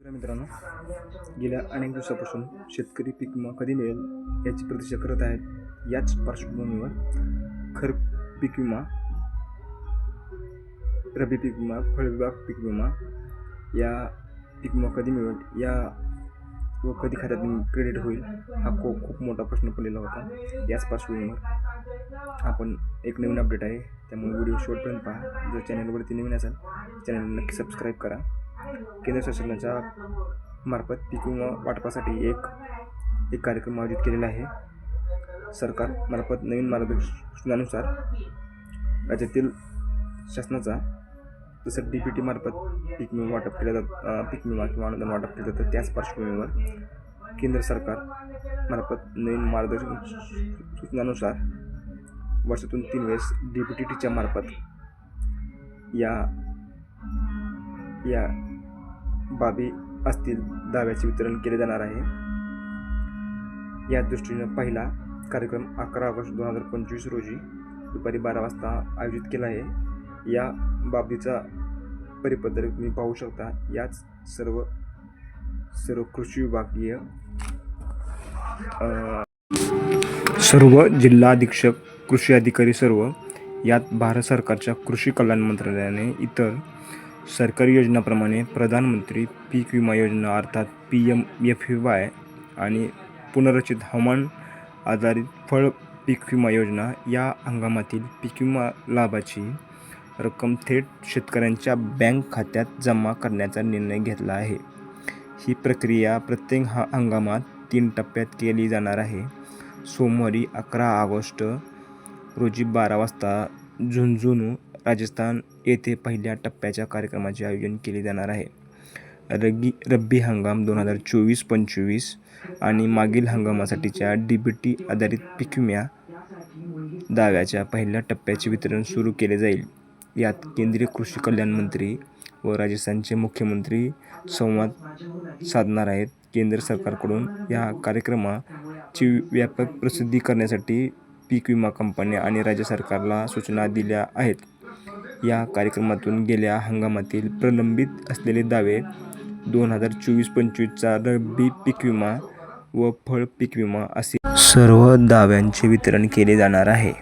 मित्रांनो गेल्या अनेक दिवसापासून शेतकरी पीक विमा कधी मिळेल याची प्रतीक्षा करत आहेत. याच पार्श्वभूमीवर खर पीक विमा रब्बी पीक विमा फळविभाग पीक विमा या पीक विमा कधी मिळेल या व कधी खात्यात क्रेडिट होईल हा खूप खूप मोठा प्रश्न पडलेला होता. याच पार्श्वभूमीवर आपण एक नवीन अपडेट आहे. त्यामुळे व्हिडिओ शेवटपर्यंत पहा. जर चॅनलवरती नवीन असाल चॅनल नक्की सबस्क्राईब करा. केंद्र शासनाच्या मार्फत पीक विमा वाटपासाठी एक एक कार्यक्रम आयोजित केलेला आहे. सरकार मार्फत नवीन मार्गदर्शनानुसार राज्यातील शासनाचा जसं डी पी टी मार्फत पीक विमा वाटप केल्या जात पीक विमा किंवा अनुदान वाटप केलं जातं त्याच पार्श्वभूमीवर केंद्र सरकार मार्फत नवीन मार्गदर्शन सूचनानुसार वर्षातून तीन वेळेस डी पी टी टीच्या मार्फत या या बाबी असतील दाव्याचे वितरण केले जाणार आहे. या दृष्टीनं पहिला कार्यक्रम अकरा ऑगस्ट दोन हजार पंचवीस रोजी दुपारी बारा वाजता आयोजित केला आहे. या बाबीचा परिपत्रक तुम्ही पाहू शकता. याच सर्व सर्व कृषी विभागीय सर्व जिल्हा अधीक्षक कृषी अधिकारी सर्व यात भारत सरकारच्या कृषी कल्याण मंत्रालयाने इतर सरकारी योजनाप्रमाणे प्रधानमंत्री पीक विमा योजना अर्थात पी एम एफ वाय आणि पुनर्रचित हवामान आधारित फळ पीक विमा योजना या हंगामातील पीक विमा लाभाची रक्कम थेट शेतकऱ्यांच्या बँक खात्यात जमा करण्याचा निर्णय घेतला आहे. ही प्रक्रिया प्रत्येक हा हंगामात तीन टप्प्यात केली जाणार आहे. सोमवारी अकरा ऑगस्ट रोजी बारा वाजता झुंझुनू राजस्थान येथे पहिल्या टप्प्याच्या कार्यक्रमाचे आयोजन केले जाणार आहे. रगी रब्बी हंगाम दोन हजार चोवीस पंचवीस आणि मागील हंगामासाठीच्या डी बी टी आधारित पीक विम्या दाव्याच्या पहिल्या टप्प्याचे वितरण सुरू केले जाईल. यात केंद्रीय कृषी कल्याण मंत्री व राजस्थानचे मुख्यमंत्री संवाद साधणार आहेत. केंद्र सरकारकडून या कार्यक्रमाची व्यापक प्रसिद्धी करण्यासाठी पीक विमा कंपन्या आणि राज्य सरकारला सूचना दिल्या आहेत. या कार्यक्रमातून गेल्या हंगामातील प्रलंबित असलेले दावे दोन हजार चोवीस पंचवीसचा रब्बी पीक विमा व फळ पीक विमा असे सर्व दाव्यांचे वितरण केले जाणार आहे.